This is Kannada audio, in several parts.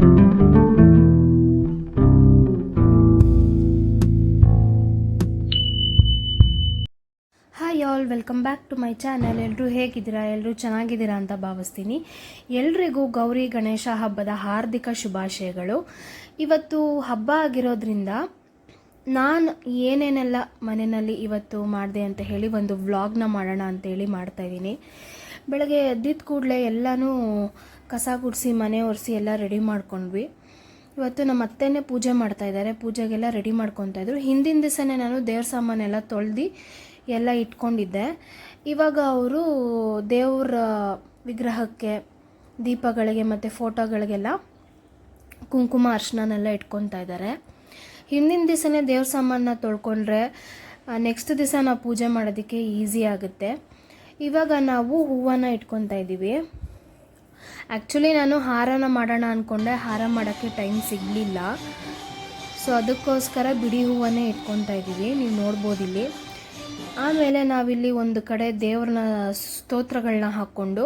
Hi all welcome back to my channel ಎಲ್ಲರೂ ಹೇಗಿದ್ದೀರಾ? ಎಲ್ಲರೂ ಚೆನ್ನಾಗಿದ್ದೀರಾ ಅಂತ ಭಾವಿಸ್ತೀನಿ. ಎಲ್ರಿಗೂ ಗೌರಿ ಗಣೇಶ ಹಬ್ಬದ ಹಾರ್ದಿಕ ಶುಭಾಶಯಗಳು. ಇವತ್ತು ಹಬ್ಬ ಆಗಿರೋದ್ರಿಂದ ನಾನು ಏನೇನೆಲ್ಲ ಮನೆಯಲ್ಲಿ ಇವತ್ತು ಮಾಡಿದೆ ಅಂತ ಹೇಳಿ ಒಂದು ವ್ಲಾಗ್ನ ಮಾಡೋಣ ಅಂತೇಳಿ ಮಾಡ್ತಾಯಿದ್ದೀನಿ ಬೆಳಗ್ಗೆ ಎದ್ದಿದ್ದ ಕೂಡಲೇ ಎಲ್ಲನೂ ಕಸ ಗುಡಿಸಿ, ಮನೆ ಒರೆಸಿ ಎಲ್ಲ ರೆಡಿ ಮಾಡ್ಕೊಂಡ್ವಿ. ಇವತ್ತು ನಮ್ಮ ಅತ್ತೆನೇ ಪೂಜೆ ಮಾಡ್ತಾ ಇದ್ದಾರೆ ಪೂಜೆಗೆಲ್ಲ ರೆಡಿ ಮಾಡ್ಕೊತಾ ಇದ್ರು. ಹಿಂದಿನ ದಿವಸನೇ ನಾನು ದೇವ್ರ ಸಾಮಾನೆಲ್ಲ ತೊಳ್ದು ಎಲ್ಲ ಇಟ್ಕೊಂಡಿದ್ದೆ. ಇವಾಗ ಅವರು ದೇವ್ರ ವಿಗ್ರಹಕ್ಕೆ, ದೀಪಗಳಿಗೆ ಮತ್ತು ಫೋಟೋಗಳಿಗೆಲ್ಲ ಕುಂಕುಮ ಅರ್ಶನನೆಲ್ಲ ಇಟ್ಕೊತಾ ಇದ್ದಾರೆ ಹಿಂದಿನ ದಿವಸನೇ ದೇವ್ರ ಸಾಮಾನನ್ನ ತೊಳ್ಕೊಂಡ್ರೆ ನೆಕ್ಸ್ಟ್ ದಿವಸ ನಾವು ಪೂಜೆ ಮಾಡೋದಕ್ಕೆ ಈಸಿ ಆಗುತ್ತೆ. ಇವಾಗ ನಾವು ಹೂವನ್ನು ಇಟ್ಕೊತಾ ಇದ್ದೀವಿ ಆ್ಯಕ್ಚುಲಿ ನಾನು ಹಾರನ ಮಾಡೋಣ ಅಂದ್ಕೊಂಡೆ ಹಾರ ಮಾಡೋಕ್ಕೆ ಟೈಮ್ ಸಿಗಲಿಲ್ಲ. ಸೊ ಅದಕ್ಕೋಸ್ಕರ ಬಿಡಿ ಹೂವನ್ನೇ ಇಟ್ಕೊತಾ ಇದ್ದೀವಿ. ನೀವು ನೋಡ್ಬೋದು ಇಲ್ಲಿ. ಆಮೇಲೆ ನಾವಿಲ್ಲಿ ಒಂದು ಕಡೆ ದೇವ್ರನ್ನ ಸ್ತೋತ್ರಗಳನ್ನ ಹಾಕ್ಕೊಂಡು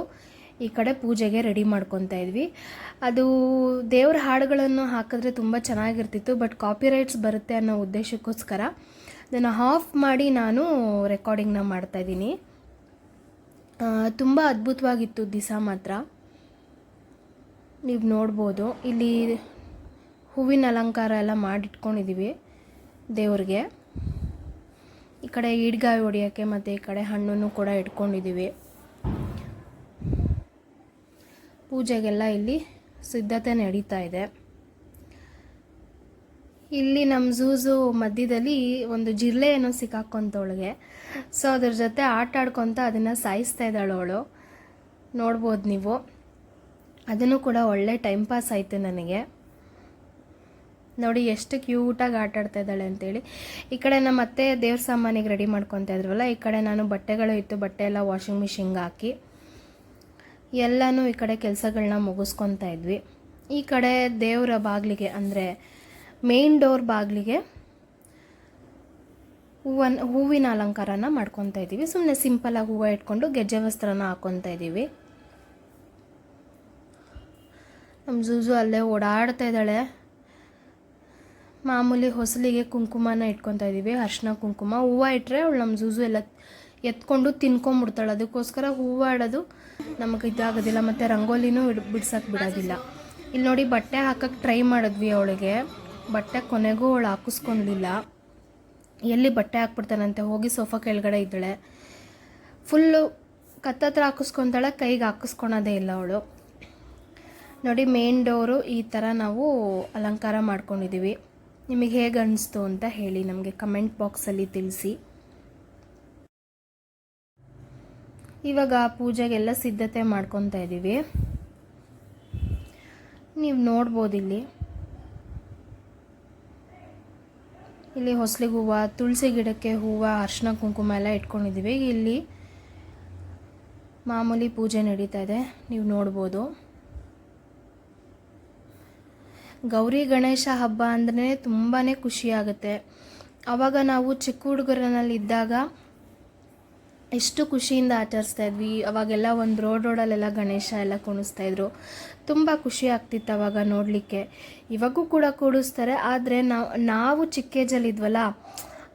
ಈ ಕಡೆ ಪೂಜೆಗೆ ರೆಡಿ ಮಾಡ್ಕೊತಾ ಇದ್ವಿ. ಅದು ದೇವ್ರ ಹಾಡುಗಳನ್ನು ಹಾಕಿದ್ರೆ ತುಂಬ ಚೆನ್ನಾಗಿರ್ತಿತ್ತು ಬಟ್ ಕಾಪಿರೈಟ್ಸ್ ಬರುತ್ತೆ ಅನ್ನೋ ಉದ್ದೇಶಕ್ಕೋಸ್ಕರ ಅದನ್ನು ಆಫ್ ಮಾಡಿ ನಾನು ರೆಕಾರ್ಡಿಂಗ್ನ ಮಾಡ್ತಾಯಿದ್ದೀನಿ ತುಂಬ ಅದ್ಭುತವಾಗಿತ್ತು ದಿಸ ಮಾತ್ರ. ನೀವು ನೋಡ್ಬೋದು. ಇಲ್ಲಿ ಹೂವಿನ ಅಲಂಕಾರ ಎಲ್ಲ ಮಾಡಿಟ್ಕೊಂಡಿದ್ದೀವಿ ದೇವ್ರಿಗೆ. ಈ ಕಡೆ ಈಡ್ಗಾಯಿ ಹೊಡಿಯೋಕ್ಕೆ ಮತ್ತು ಈ ಕಡೆ ಹಣ್ಣನ್ನು ಕೂಡ ಇಟ್ಕೊಂಡಿದ್ದೀವಿ ಪೂಜೆಗೆಲ್ಲ ಇಲ್ಲಿ ಸಿದ್ಧತೆ ನಡೀತಾ ಇದೆ. ಇಲ್ಲಿ ನಮ್ಮ ಝೂಝು ಮಧ್ಯದಲ್ಲಿ ಒಂದು ಜಿರಳೆ ಏನೋ ಸಿಕ್ಕಾಕೊಂತವಳಿಗೆ. ಸೊ ಅದ್ರ ಜೊತೆ ಆಟ ಆಡ್ಕೊತ ಅದನ್ನು ಸಾಯಿಸ್ತಾ ಇದ್ದಾಳು ಅವಳು. ನೋಡ್ಬೋದು ನೀವು. ಅದನ್ನು ಕೂಡ ಒಳ್ಳೆ ಟೈಮ್ ಪಾಸ್ ಆಯಿತು ನನಗೆ. ನೋಡಿ ಎಷ್ಟು ಕ್ಯೂಟಾಗಿ ಆಟ ಆಡ್ತಾ ಇದ್ದಾಳೆ ಅಂತೇಳಿ. ಈ ಕಡೆ ನಮ್ಮ ಅತ್ತೆ ದೇವ್ರ ಸಾಮಾನಿಗೆ ರೆಡಿ ಮಾಡ್ಕೊತಾ ಇದ್ರವಲ್ಲ ಈ ಕಡೆ ನಾನು ಬಟ್ಟೆಗಳು ಇತ್ತು ಬಟ್ಟೆ ಎಲ್ಲ ವಾಷಿಂಗ್ ಮಿಷಿನ್ಗೆ ಹಾಕಿ, ಎಲ್ಲನೂ ಈ ಕಡೆ ಕೆಲಸಗಳನ್ನ ಮುಗಿಸ್ಕೊತಾ ಇದ್ವಿ. ಈ ಕಡೆ ದೇವರ ಬಾಗಿಲಿಗೆ ಅಂದರೆ ಮೇನ್ ಡೋರ್ ಬಾಗಿಲಿಗೆ ಹೂವನ್, ಹೂವಿನ ಅಲಂಕಾರನ ಮಾಡ್ಕೊತಾ ಇದ್ದೀವಿ. ಸುಮ್ಮನೆ ಸಿಂಪಲಾಗಿ ಹೂವು ಇಟ್ಕೊಂಡು ಗೆಜ್ಜೆ ವಸ್ತ್ರನ ಹಾಕ್ಕೊತಾ ಇದ್ದೀವಿ. ನಮ್ಮ ಜೂಜು ಅಲ್ಲೇ ಓಡಾಡ್ತಾ ಇದ್ದಾಳೆ. ಮಾಮೂಲಿ ಹೊಸಲಿಗೆ ಕುಂಕುಮನ ಇಟ್ಕೊತಾ ಇದ್ದೀವಿ ಅರ್ಶಿನ ಕುಂಕುಮ. ಹೂವು ಇಟ್ಟರೆ ಅವಳು ನಮ್ಮ ಜೂಜು ಎಲ್ಲ ಎತ್ಕೊಂಡು ತಿನ್ಕೊಂಬಿಡ್ತಾಳೆ. ಅದಕ್ಕೋಸ್ಕರ ಹೂವು ಆಡೋದು ನಮಗೆ ಇದಾಗೋದಿಲ್ಲ, ಮತ್ತು ರಂಗೋಲಿನೂ ಬಿಡ್ಸಕ್ಕೆ ಬಿಡೋದಿಲ್ಲ. ಇಲ್ಲಿ ನೋಡಿ ಬಟ್ಟೆ ಹಾಕಕ್ಕೆ ಟ್ರೈ ಮಾಡಿದ್ವಿ ಅವಳಿಗೆ. ಬಟ್ಟೆ ಕೊನೆಗೂ ಅವಳು ಹಾಕಿಸ್ಕೊಂಡಿಲ್ಲ. ಎಲ್ಲಿ ಬಟ್ಟೆ ಹಾಕ್ಬಿಡ್ತಾನಂತೆ? ಹೋಗಿ ಸೋಫಾ ಕೆಳಗಡೆ ಇದ್ದಾಳೆ. ಫುಲ್ಲು ಕತ್ತತ್ರ ಹಾಕಿಸ್ಕೊತಾಳೆ, ಕೈಗೆ ಹಾಕಿಸ್ಕೊಳೋದೇ ಇಲ್ಲ ಅವಳು. ನೋಡಿ ಮೇನ್ ಡೋರು ಈ ಥರ ನಾವು ಅಲಂಕಾರ ಮಾಡ್ಕೊಂಡಿದ್ದೀವಿ ನಿಮಗೆ ಹೇಗೆ ಅನಿಸ್ತು ಅಂತ ಹೇಳಿ ನಮಗೆ ಕಮೆಂಟ್ ಬಾಕ್ಸಲ್ಲಿ ತಿಳಿಸಿ. ಇವಾಗ ಪೂಜೆಗೆಲ್ಲ ಸಿದ್ಧತೆ ಮಾಡ್ಕೊತಾ ಇದ್ದೀವಿ ನೀವು ನೋಡ್ಬೋದು ಇಲ್ಲಿ. ಇಲ್ಲಿ ಹೊಸಲಿಗೆ ಹೂವು, ತುಳಸಿ ಗಿಡಕ್ಕೆ ಹೂವು, ಅರ್ಶಿನ ಕುಂಕುಮ ಎಲ್ಲ ಇಟ್ಕೊಂಡಿದ್ದೀವಿ ಇಲ್ಲಿ ಮಾಮೂಲಿ ಪೂಜೆ ನಡೀತಾ ಇದೆ. ನೀವು ನೋಡ್ಬೋದು. ಗೌರಿ ಗಣೇಶ ಹಬ್ಬ ಅಂದ್ರೆ ತುಂಬಾ ಖುಷಿಯಾಗುತ್ತೆ. ಆವಾಗ ನಾವು ಚಿಕ್ಕ ಹುಡುಗರನಲ್ಲಿದ್ದಾಗ ಎಷ್ಟು ಖುಷಿಯಿಂದ ಆಚರಿಸ್ತಾ ಇದ್ವಿ. ಅವಾಗೆಲ್ಲ ಒಂದು ರೋಡ್ ರೋಡಲ್ಲೆಲ್ಲ ಗಣೇಶ ಎಲ್ಲ ಕುಣಿಸ್ತಾ ಇದ್ರು. ತುಂಬ ಖುಷಿ ಆಗ್ತಿತ್ತು ಅವಾಗ ನೋಡಲಿಕ್ಕೆ. ಇವಾಗೂ ಕೂಡ ಕೂಡಿಸ್ತಾರೆ. ಆದರೆ ನಾವು ನಾವು ಚಿಕ್ಕೇಜಲ್ಲಿದ್ವಲ್ಲ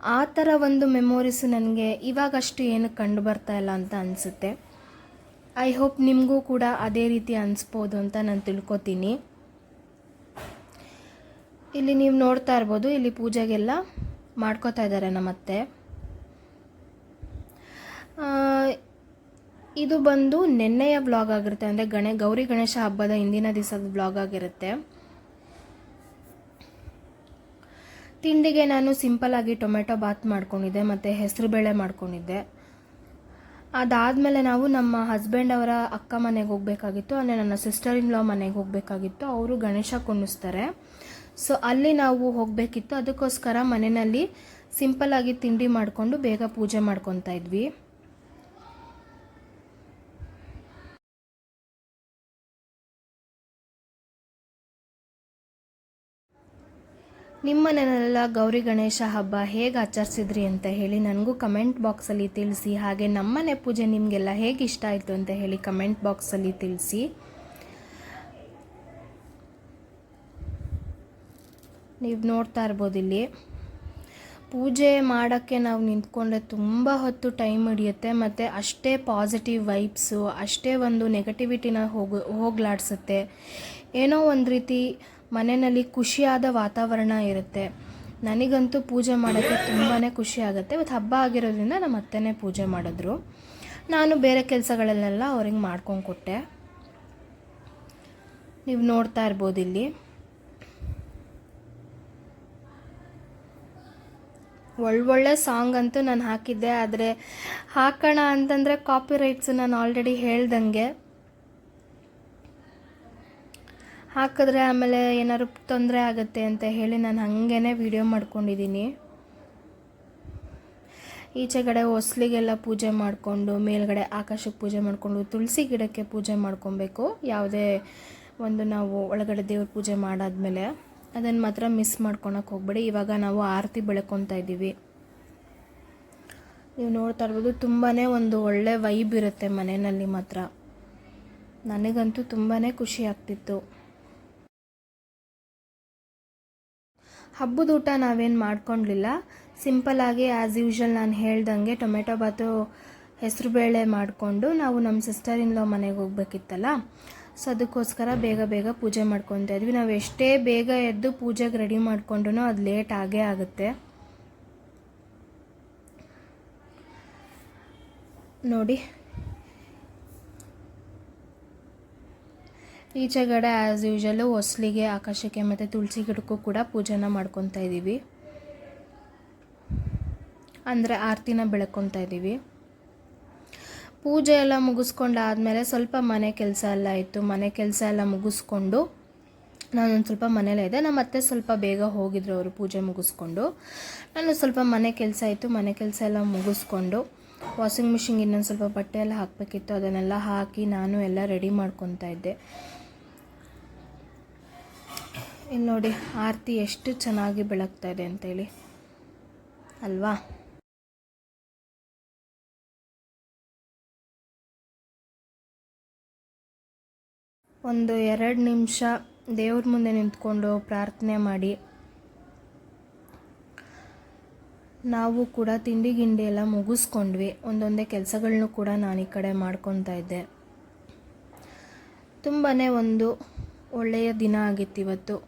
ಆ ಥರ ಒಂದು ಮೆಮೊರೀಸ್ ನನಗೆ ಇವಾಗಷ್ಟು ಏನು ಕಂಡು ಬರ್ತಾ ಇಲ್ಲ ಅಂತ ಅನಿಸುತ್ತೆ. ಐ ಹೋಪ್ ನಿಮಗೂ ಕೂಡ ಅದೇ ರೀತಿ ಅನಿಸ್ಬೋದು ಅಂತ ನಾನು ತಿಳ್ಕೊತೀನಿ. ಇಲ್ಲಿ ನೀವು ನೋಡ್ತಾ ಇರ್ಬೋದು, ಇಲ್ಲಿ ಪೂಜೆಗೆಲ್ಲ ಮಾಡ್ಕೋತಾ ಇದ್ದಾರೆ ನಮ್ಮತ್ತೆ. ಇದು ಬಂದು ನೆನ್ನೆಯ ಬ್ಲಾಗ್ ಆಗಿರುತ್ತೆ, ಅಂದರೆ ಗಣೆ, ಗೌರಿ ಗಣೇಶ ಹಬ್ಬದ ಹಿಂದಿನ ದಿವಸದ ಬ್ಲಾಗ್ ಆಗಿರುತ್ತೆ. ತಿಂಡಿಗೆ ನಾನು ಸಿಂಪಲಾಗಿ ಟೊಮೆಟೊ ಬಾತ್ ಮಾಡ್ಕೊಂಡಿದ್ದೆ, ಮತ್ತು ಹೆಸರುಬೇಳೆ ಮಾಡ್ಕೊಂಡಿದ್ದೆ. ಅದಾದಮೇಲೆ ನಾವು ನಮ್ಮ ಹಸ್ಬೆಂಡ್ ಅವರ ಅಕ್ಕ ಮನೆಗೆ ಹೋಗಬೇಕಾಗಿತ್ತು, ಅಂದರೆ ನನ್ನ ಸಿಸ್ಟರ್ ಇನ್ ಲಾ ಮನೆಗೆ ಹೋಗಬೇಕಾಗಿತ್ತು, ಅವರು ಗಣೇಶ ಕುಣಿಸ್ತಾರೆ. ಸೊ ಅಲ್ಲಿ ನಾವು ಹೋಗಬೇಕಿತ್ತು. ಅದಕ್ಕೋಸ್ಕರ ಮನೆಯಲ್ಲಿ ಸಿಂಪಲ್ಲಾಗಿ ತಿಂಡಿ ಮಾಡಿಕೊಂಡು ಬೇಗ ಪೂಜೆ ಮಾಡ್ಕೊತಾ ಇದ್ವಿ. ನಿಮ್ಮ ಮನೆಯಲ್ಲೆಲ್ಲ ಗೌರಿ ಗಣೇಶ ಹಬ್ಬ ಹೇಗೆ ಆಚರಿಸಿದ್ರಿ ಅಂತ ಹೇಳಿ ನನಗೂ ಕಮೆಂಟ್ ಬಾಕ್ಸಲ್ಲಿ ತಿಳಿಸಿ. ಹಾಗೆ ನಮ್ಮನೆ ಪೂಜೆ ನಿಮಗೆಲ್ಲ ಹೇಗೆ ಇಷ್ಟ ಆಯಿತು ಅಂತ ಹೇಳಿ ಕಮೆಂಟ್ ಬಾಕ್ಸಲ್ಲಿ ತಿಳಿಸಿ. ನೀವು ನೋಡ್ತಾ ಇರ್ಬೋದು ಇಲ್ಲಿ. ಪೂಜೆ ಮಾಡೋಕ್ಕೆ ನಾವು ನಿಂತ್ಕೊಂಡ್ರೆ ತುಂಬ ಹೊತ್ತು ಟೈಮ್ ಹಿಡಿಯುತ್ತೆ, ಮತ್ತು ಅಷ್ಟೇ ಪಾಸಿಟಿವ್ ವೈಬ್ಸು ಅಷ್ಟೇ ಒಂದು ನೆಗೆಟಿವಿಟಿನ ಹೋಗ, ಹೋಗ್ಲಾಡಿಸುತ್ತೆ. ಏನೋ ಒಂದು ರೀತಿ ಮನೆಯಲ್ಲಿ ಖುಷಿಯಾದ ವಾತಾವರಣ ಇರುತ್ತೆ. ನನಗಂತೂ ಪೂಜೆ ಮಾಡೋಕ್ಕೆ ತುಂಬಾ ಖುಷಿ ಆಗುತ್ತೆ. ಮತ್ತು ಹಬ್ಬ ಆಗಿರೋದ್ರಿಂದ ನಮ್ಮ ಅತ್ತೆನೇ ಪೂಜೆ ಮಾಡಿದ್ರು. ನಾನು ಬೇರೆ ಕೆಲಸಗಳನ್ನೆಲ್ಲ ಅವ್ರಿಗೆ ಮಾಡ್ಕೊಂಡು ಕೊಟ್ಟೆ. ನೀವು ನೋಡ್ತಾ ಇರ್ಬೋದು ಇಲ್ಲಿ. ಒಳ್ಳೊಳ್ಳೆ ಸಾಂಗ್ ಅಂತೂ ನಾನು ಹಾಕಿದ್ದೆ, ಆದರೆ ಹಾಕೋಣ ಅಂತಂದರೆ ಕಾಪಿ ರೈಟ್ಸು ನಾನು ಆಲ್ರೆಡಿ ಹೇಳ್ದಂಗೆ. ಹಾಕಿದ್ರೆ ಆಮೇಲೆ ಏನಾದ್ರು ತೊಂದರೆ ಆಗುತ್ತೆ ಅಂತ ಹೇಳಿ ನಾನು ಹಾಗೇ ವಿಡಿಯೋ ಮಾಡ್ಕೊಂಡಿದ್ದೀನಿ ಈಚೆಗಡೆ ಹೊಸ್ಲಿಗೆಲ್ಲ ಪೂಜೆ ಮಾಡಿಕೊಂಡು, ಮೇಲ್ಗಡೆ ಆಕಾಶಕ್ಕೆ ಪೂಜೆ ಮಾಡಿಕೊಂಡು, ತುಳಸಿ ಗಿಡಕ್ಕೆ ಪೂಜೆ ಮಾಡ್ಕೊಬೇಕು. ಯಾವುದೇ ಒಂದು ನಾವು ಒಳಗಡೆ ದೇವ್ರ ಪೂಜೆ ಮಾಡಾದ್ಮೇಲೆ. ಅದನ್ನು ಮಾತ್ರ ಮಿಸ್ ಮಾಡ್ಕೊಳಕ್ಕೆ ಹೋಗ್ಬೇಡಿ. ಇವಾಗ ನಾವು ಆರತಿ ಬೆಳ್ಕೊತಾ ಇದ್ದೀವಿ. ನೀವು ನೋಡ್ತಾ ಇರ್ಬೋದು ತುಂಬಾ ಒಂದು ಒಳ್ಳೆ ವೈಬ್ ಇರುತ್ತೆ ಮನೆಯಲ್ಲಿ ಮಾತ್ರ. ನನಗಂತೂ ತುಂಬಾ ಖುಷಿ ಆಗ್ತಿತ್ತು. ಹಬ್ಬದ ಊಟ ನಾವೇನು ಮಾಡ್ಕೊಂಡಿಲ್ಲ ಸಿಂಪಲ್ಲಾಗಿ ಆ್ಯಸ್ ಯೂಶ್ವಲ್ ನಾನು ಹೇಳ್ದಂಗೆ ಟೊಮೆಟೊ ಬಾತು ಹೆಸರುಬೇಳೆ ಮಾಡಿಕೊಂಡು ನಾವು ನಮ್ಮ ಸಿಸ್ಟರ್ ಇನ್ ಲಾ ಮನೆಗೆ ಹೋಗ್ಬೇಕಿತ್ತಲ್ಲ ಸೊ ಅದಕ್ಕೋಸ್ಕರ ಬೇಗ ಬೇಗ ಪೂಜೆ ಮಾಡ್ಕೊತಾ ಇದ್ವಿ. ನಾವು ಎಷ್ಟೇ ಬೇಗ ಎದ್ದು ಪೂಜೆಗೆ ರೆಡಿ ಮಾಡ್ಕೊಂಡ್ರೂ ಅದು ಲೇಟ್ ಆಗೇ ಆಗುತ್ತೆ. ನೋಡಿ. ಈಚೆಗಡೆ ಆ್ಯಸ್ ಯೂಶಲು ಹೊಸ್ಲಿಗೆ, ಆಕಾಶಕ್ಕೆ ಮತ್ತು ತುಳಸಿ ಗಿಡಕ್ಕೂ ಕೂಡ ಪೂಜೆನ ಮಾಡ್ಕೊತಾ ಇದ್ದೀವಿ ಅಂದರೆ ಆರತಿನ ಬೆಳ್ಕೊತಾ ಇದ್ದೀವಿ ಪೂಜೆ ಎಲ್ಲ ಮುಗಿಸ್ಕೊಂಡಾದ್ಮೇಲೆ ಸ್ವಲ್ಪ ಮನೆ ಕೆಲಸ ಎಲ್ಲ ಇತ್ತು ಮನೆ ಕೆಲಸ ಎಲ್ಲ ಮುಗಿಸ್ಕೊಂಡು ನಾನೊಂದು ಸ್ವಲ್ಪ ಮನೇಲೇ ಇದೆ ನಮ್ಮ ಅತ್ತೆ ಸ್ವಲ್ಪ ಬೇಗ ಹೋಗಿದ್ರು ಅವರು ಪೂಜೆ ಮುಗಿಸ್ಕೊಂಡು. ನಾನು ಸ್ವಲ್ಪ ಮನೆ ಕೆಲಸ ಇತ್ತು ಮನೆ ಕೆಲಸ ಎಲ್ಲ ಮುಗಿಸ್ಕೊಂಡು ವಾಷಿಂಗ್ ಮಿಷಿನ್ಗೆ ಇನ್ನೊಂದು ಸ್ವಲ್ಪ ಬಟ್ಟೆ ಎಲ್ಲ ಹಾಕಬೇಕಿತ್ತು. ಅದನ್ನೆಲ್ಲ ಹಾಕಿ ನಾನು ಎಲ್ಲ ರೆಡಿ ಮಾಡ್ಕೊತಾ ಇದ್ದೆ. ಇಲ್ಲಿ ನೋಡಿ, ಆರತಿ ಎಷ್ಟು ಚೆನ್ನಾಗಿ ಬೆಳಗ್ತಾ ಇದೆ ಅಂತೇಳಿ. ಅಲ್ವಾ? ಒಂದು ಎರಡು ನಿಮಿಷ ದೇವ್ರ ಮುಂದೆ ನಿಂತ್ಕೊಂಡು ಪ್ರಾರ್ಥನೆ ಮಾಡಿ. ನಾವು ಕೂಡ ತಿಂಡಿ ಗಿಂಡಿ ಎಲ್ಲ ಮುಗಿಸ್ಕೊಂಡ್ವಿ. ಒಂದೊಂದೇ ಕೆಲಸಗಳನ್ನೂ ಕೂಡ ನಾನು ಈ ಕಡೆ ಮಾಡ್ಕೊತಾ ಇದ್ದೆ. ತುಂಬಾ ಒಂದು ಒಳ್ಳೆಯ ದಿನ ಆಗಿತ್ತು ಇವತ್ತು.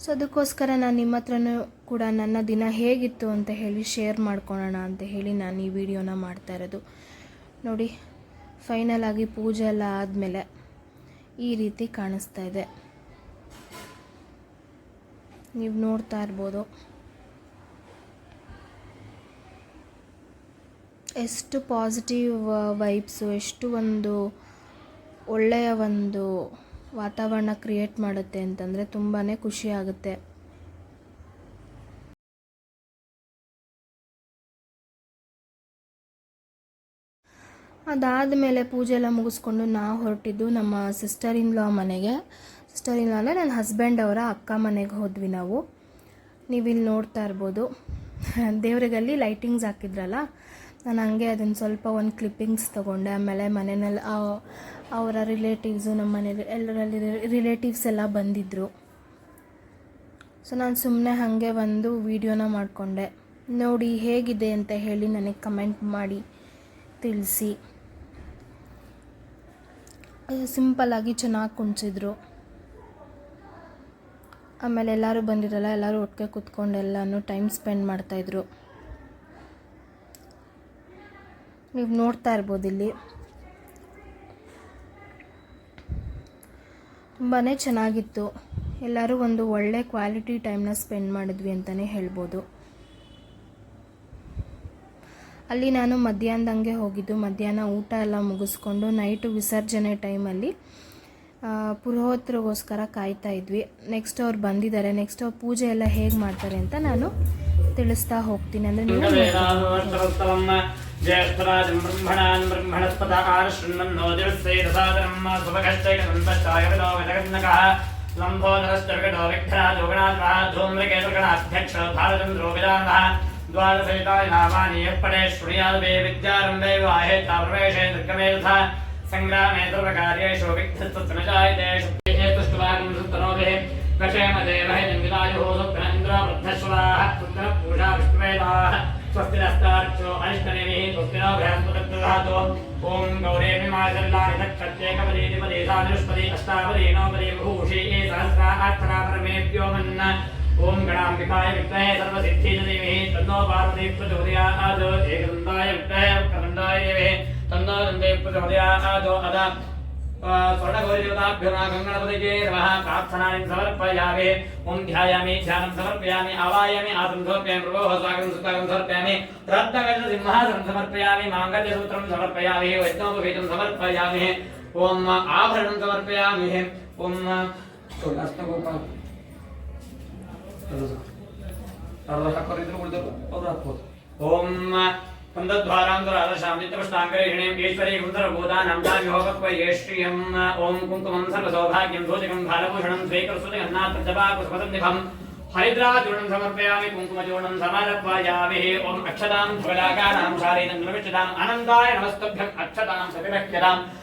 ಸೊ, ಅದಕ್ಕೋಸ್ಕರ ನಾನು ನಿಮ್ಮ ಹತ್ರನೂ ಕೂಡ ನನ್ನ ದಿನ ಹೇಗಿತ್ತು ಅಂತ ಹೇಳಿ ಶೇರ್ ಮಾಡ್ಕೊಳ್ಳೋಣ ಅಂತ ಹೇಳಿ ನಾನು ಈ ವಿಡಿಯೋನ ಮಾಡ್ತಾ ಇರೋದು. ನೋಡಿ, ಫೈನಲ್ ಆಗಿ ಪೂಜೆ ಎಲ್ಲ ಆದಮೇಲೆ ಈ ರೀತಿ ಕಾಣಿಸ್ತಾ ಇದೆ. ನೀವು ನೋಡ್ತಾ ಇರ್ಬೋದು. ಎಷ್ಟು ಪಾಸಿಟಿವ್ ವೈಬ್ಸು ಎಷ್ಟು ಒಂದು ಒಳ್ಳೆಯ ಒಂದು ವಾತಾವರಣ ಕ್ರಿಯೇಟ್ ಮಾಡುತ್ತೆ ಅಂತಂದರೆ ತುಂಬಾ ಖುಷಿ ಆಗುತ್ತೆ. ಅದಾದಮೇಲೆ ಪೂಜೆ ಎಲ್ಲ ಮುಗಿಸ್ಕೊಂಡು ನಾವು ಹೊರಟಿದ್ದು ನಮ್ಮ ಸಿಸ್ಟರ್ ಇನ್ ಲಾ ಮನೆಗೆ. ಸಿಸ್ಟರ್ ಇನ್ ಲಾ ಅಂದರೆ ನನ್ನ ಹಸ್ಬೆಂಡ್ ಅವರ ಅಕ್ಕ ಮನೆಗೆ ಹೋದ್ವಿ ನಾವು. ನೀವಿಲ್ಲಿ ನೋಡ್ತಾ ಇರ್ಬೋದು. ದೇವರಿಗಲ್ಲಿ ಲೈಟಿಂಗ್ಸ್ ಹಾಕಿದ್ರಲ್ಲ, ನಾನು ಹಂಗೆ ಅದನ್ನು ಸ್ವಲ್ಪ ಒಂದು ಕ್ಲಿಪ್ಪಿಂಗ್ಸ್ ತೊಗೊಂಡೆ. ಆಮೇಲೆ ಮನೆಯಲ್ಲಿ ಅವರ ರಿಲೇಟಿವ್ಸು ನಮ್ಮ ಮನೆ ಎಲ್ಲರಲ್ಲಿ ರಿಲೇಟಿವ್ಸ್ ಎಲ್ಲ ಬಂದಿದ್ದರು ಸೊ ನಾನು ಸುಮ್ಮನೆ ಹಾಗೆ ಒಂದು ವೀಡಿಯೋನ ಮಾಡಿಕೊಂಡೆ. ನೋಡಿ ಹೇಗಿದೆ ಅಂತ ಹೇಳಿ ನನಗೆ ಕಮೆಂಟ್ ಮಾಡಿ, ತಿಳಿಸಿ. ಸಿಂಪಲ್ಲಾಗಿ ಚೆನ್ನಾಗಿ ಕುಣಿಸಿದ್ರು. ಆಮೇಲೆ ಎಲ್ಲರೂ ಬಂದಿರಲ್ಲ, ಎಲ್ಲರೂ ಒಟ್ಟಿಗೆ ಕೂತ್ಕೊಂಡು ಎಲ್ಲನೂ ಟೈಮ್ ಸ್ಪೆಂಡ್ ಮಾಡ್ತಾಯಿದ್ರು ನೀವು ನೋಡ್ತಾ ಇರ್ಬೋದು ಇಲ್ಲಿ. ತುಂಬಾ ಚೆನ್ನಾಗಿತ್ತು. ಎಲ್ಲರೂ ಒಂದು ಒಳ್ಳೆ ಕ್ವಾಲಿಟಿ ಟೈಮ್ನ ಸ್ಪೆಂಡ್ ಮಾಡಿದ್ವಿ ಅಂತಲೇ ಹೇಳ್ಬೋದು. ಅಲ್ಲಿ ನಾನು ಮಧ್ಯಾಹ್ನದಂಗೆ ಹೋಗಿದ್ದು. ಮಧ್ಯಾಹ್ನ ಊಟ ಎಲ್ಲ ಮುಗಿಸ್ಕೊಂಡು ನೈಟು ವಿಸರ್ಜನೆ ಟೈಮಲ್ಲಿ ಪುರೋಹತ್ರಗೋಸ್ಕರ ಕಾಯ್ತಾ ಇದ್ವಿ. ನೆಕ್ಸ್ಟ್ ಅವ್ರು ಬಂದಿದ್ದಾರೆ. ನೆಕ್ಸ್ಟ್ ಅವ್ರು ಪೂಜೆ ಎಲ್ಲ ಹೇಗೆ ಮಾಡ್ತಾರೆ ಅಂತ ನಾನು ತಿಳಿಸ್ತಾ ಹೋಗ್ತೀನಿ. ಅಂದರೆ ನೀವು ಲಂಬೋದರಶ್ಚ ವಿಕಟೋ ಧೂಮ್ರಕೇತುಗಣ ಅಧ್ಯಕ್ಷ ಭಾರತಂದ್ರೋ ವಿಧಾನ लम्भोदरश्च विकटो विघ्नादोगणात्मः धूम्रकेतुगणाध्यक्ष भारचन्द्रो विदानः द्वादशैतानि नामानि यः पठे शृणुयादवे विद्यारम्भे विवाहेता प्रवेशे निर्गमे तथा सङ्ग्रामे सर्वकार्येषु विघ्नस्तु न जायते तुष्टवागं सुतनोभिः कषेमदेवः जन्मिलायुः सुप्रेन्द्र वृद्धश्वाः पुत्रपूषा विष्णुवेदाः स्वस्ति नस्तार्चो अनिष्टनिमिः स्वस्ति नो बृहस्पतिर्दधातु ॐ गौरेमि मासल्लानि तत्प्रत्येकपदीति पदेसा निरुष्पदी अष्टापदी नवपदी बहुषी ए सहस्राक्षरा परमेभ्यो मन्न ॐ गणाम्बिकाय विद्महे सर्वसिद्धिजदेविः तन्नो पार्वती प्रचोदयात् एकदन्ताय विद्महे वक्रतुण्डाय देवः तन्नो दन्ते प्रचोदयात् अद। स्वर्णगौरीदेवताभ्यो नमः, गङ्गणपतये नमः प्रार्थनानि समर्पयामि, ॐ ध्यायामि, ध्यानं समर्पयामि, आवायामि, आसनं समर्पयामि, प्रभोः स्वागतं, सुस्वागतं समर्पयामि, रत्नगजसिंहासनं समर्पयामि, माङ्गल्यसूत्रं समर्पयामि वैष्णवभेदं समर्पयामि, ॐ आभरणं समर्पयामि, ॐ ಅಷ್ಟಗೋಪಾಲ ಅರ್ಧ ಹಾಕೋರಿದ್ರು ಉಳಿದವರು ಅವ್ರು ಹಾಕ್ಬೋದು ಓಂ ಕುಂದದ್ವಾರಾಂತರ ಅರಶಾಮಿತ್ರಷ್ಟಾಂಗರೇಣೀಂ ಈಶ್ವರೀ ಕುಂದರಭೂತಾ ನಮ್ದಾಮಿ ಹೋಗತ್ವಯೇಷ್ಟ್ರಿಯಂ ಓಂ ಕುಂಕುಮಂ ಸರ್ವಸೌಭಾಗ್ಯಂ ಸೂಚಕಂ ಫಲಭೂಷಣಂ ಸ್ವೀಕರಿಸುತ್ತೆ ಅನ್ನಾತ್ರ ಜಪಾಕುಸ್ಮತಂದಿಭಂ ಹರಿದ್ರಾಚೂರ್ಣಂ ಸಮರ್ಪಯಾಮಿ ಕುಂಕುಮಚೂರ್ಣಂ ಸಮರ್ಪಯಾಮಿ ಓಂ ಅಕ್ಷತಾಂ ಧ್ವಲಾಕಾರಾಂ ಶಾರೀರಂ ನಮಿಷ್ಟಾಂ ಅನಂತಾಯ ನಮಸ್ತಭ್ಯಂ ಅಕ್ಷತಾಂ ಸತಿರಕ್ಷ್ಯತಾಂ ಅಕ್ಷತಾನಿಂ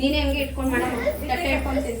ನೀನೇ ಹಂಗೆ ಇಟ್ಕೊಂಡು ಮಾಡೋಣ. ತಟ್ಟೆ ಇಟ್ಕೊಂತೀನಿ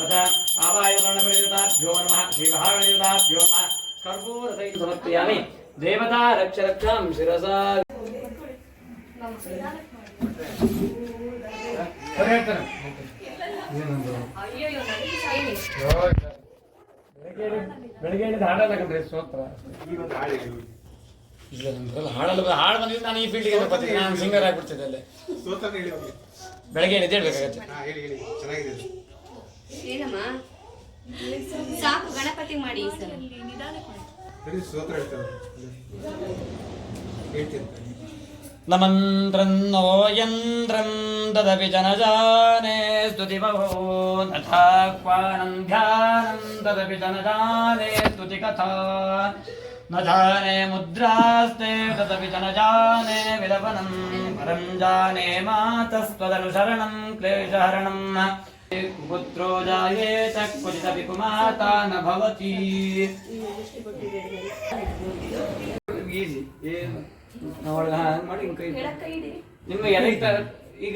तथा आवायुवर्णपरियुताभ्यो नमः श्रीमहागणयुताभ्यो नमः कर्पूरसहितं समर्पयामि देवता रक्ष रक्षां शिरसा ಬೆಳಿಗ್ಗೆ ಹೇಳಿದ ಹಾಡಲ್ಲ ಕಣ್ರಿ ಸ್ತೋತ್ರ ಇಲ್ಲ ನಮ್ದ್ರಲ್ಲಿ ಹಾಡಲ್ಲ ಹಾಡು ಬಂದಿದ್ದು ನಾನು ಈ ಫೀಲ್ಡ್ಗೆ ಬರ್ತೀನಿ ನಾನು ಸಿಂಗರ್ ಆಗ್ಬಿಡ್ತಿದ್ದೆ ಅಲ್ಲೇ ಸ್ತೋತ್ರನ ಹೇಳಿ ಅವ್ರಿಗೆ. ಬೆಳಗ್ಗೆ ಎದ್ದು ಏನಮ್ಮ? ಸಾಕು ಗಣಪತಿ ಮಾಡಿ ಹೇಳ್ತೀನಿ ನಮಂತ್ರನ್ನೋ ಯಂತ್ರಂ ತದಪಿ ಜನಜಾನೆ ಸ್ತುತಿ ಬಹೋ ತಥಾ ಕ್ವಾನಂ ಧ್ಯಾನಂ ತದಪಿ ಜನಜಾನೆ ಸ್ತುತಿ ಕಥಾ ನ ಜಾನೆ ಮುದ್ರಾಸ್ತೆ ತದಪಿ ಜನಜಾನೆ ವಿಲಪನಂ ಪರಂ ಜಾನೆ ಮಾತಸ್ತ್ವದನುಸರಣಂ ಕ್ಲೇಶಹರಣಂ. ಪುತ್ರೋ ಜಾಯೇತ ಕ್ವಚಿದಪಿ ಕುಮಾತಾ ನ ಭವತಿ ಈಸಿ ಏನು? ಒಳಗೆ ಹಂಗೆ ಮಾಡಿ ಹಿಂಗೆ ಕೈ ನಿಮ್ಮ ಈಗ